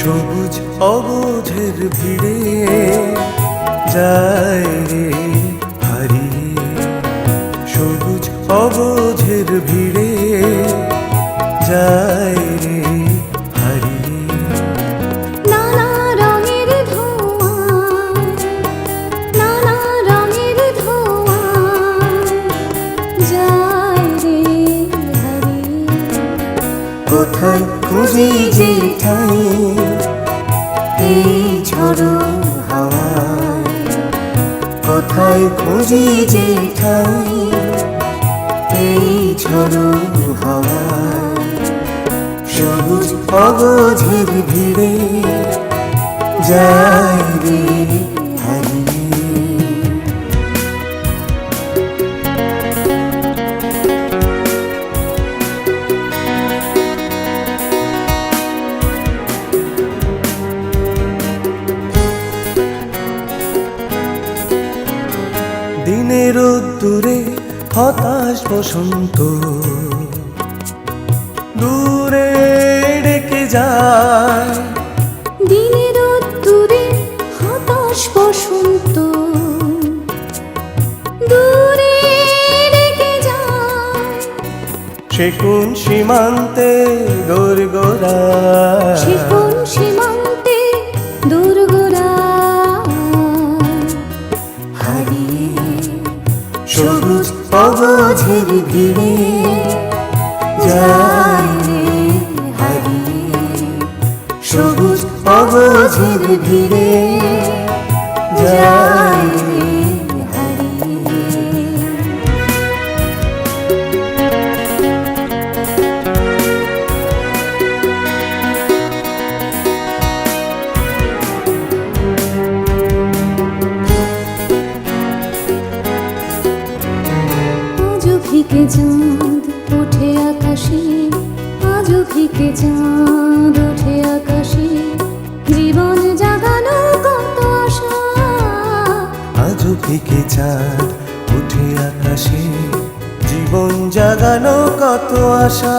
সবুজ অবুঝের ভিড়ে যায় রে হারিয়ে সবুজ অবুঝের ভিড়ে যায় রে হারিয়ে কোথায় খুঁজি যে ঠাই এই ঝড়ো হাওয়ায় কোথায় খুঁজি যে ঠাই এই ঝড়ো হাওয়ায় সবুজ অবঝের ভিড়ে যায় রে হারিয়ে। দিনের দূরে হতাশ বসন্ত। দূরে ডেকে যায়। দিনের দূরে হতাশ বসন্ত। দূরে রেখে যায়। সে কোন সীমান্তে গোরগোরা সে সবুজ অবঝের ভিড়ে যায় হারিয়ে। সবুজ অবঝের ভিড়ে ফিকে চাঁদ ওঠে আকাশে, আজও ফিকে চাঁদ ওঠে আকাশে। জীবন জাগানো কত আশা, আজও ফিকে চাঁদ উঠে আকাশে। জীবন জাগানো কত আশা।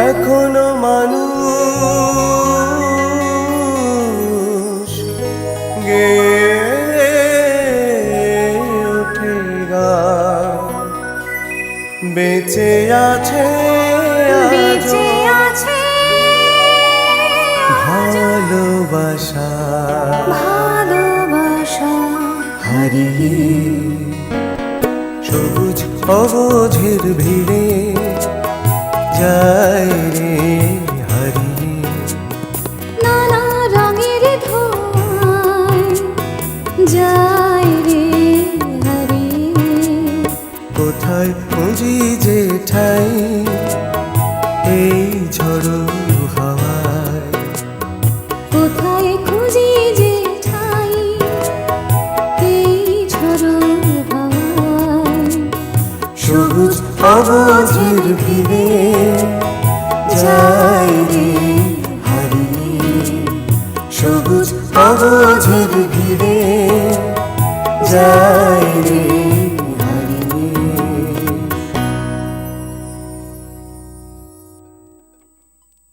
এখনও মানুষ গে ওঠে বেঁচে আছে বেঁচে আছে ভালোবাসা। ভালোবাসা। হারিয়ে সবুজ অবঝের ভিড়ে যায় রে হারিয়ে নানা রঙের ধোঁয়ায় যায় রে হারিয়ে কোথায় খুঁজি যে ঠাই এই ঝড়ো অবঝের ভিড়ে যাই রে হারিয়ে সবুজ অবঝের ভিড়ে যায়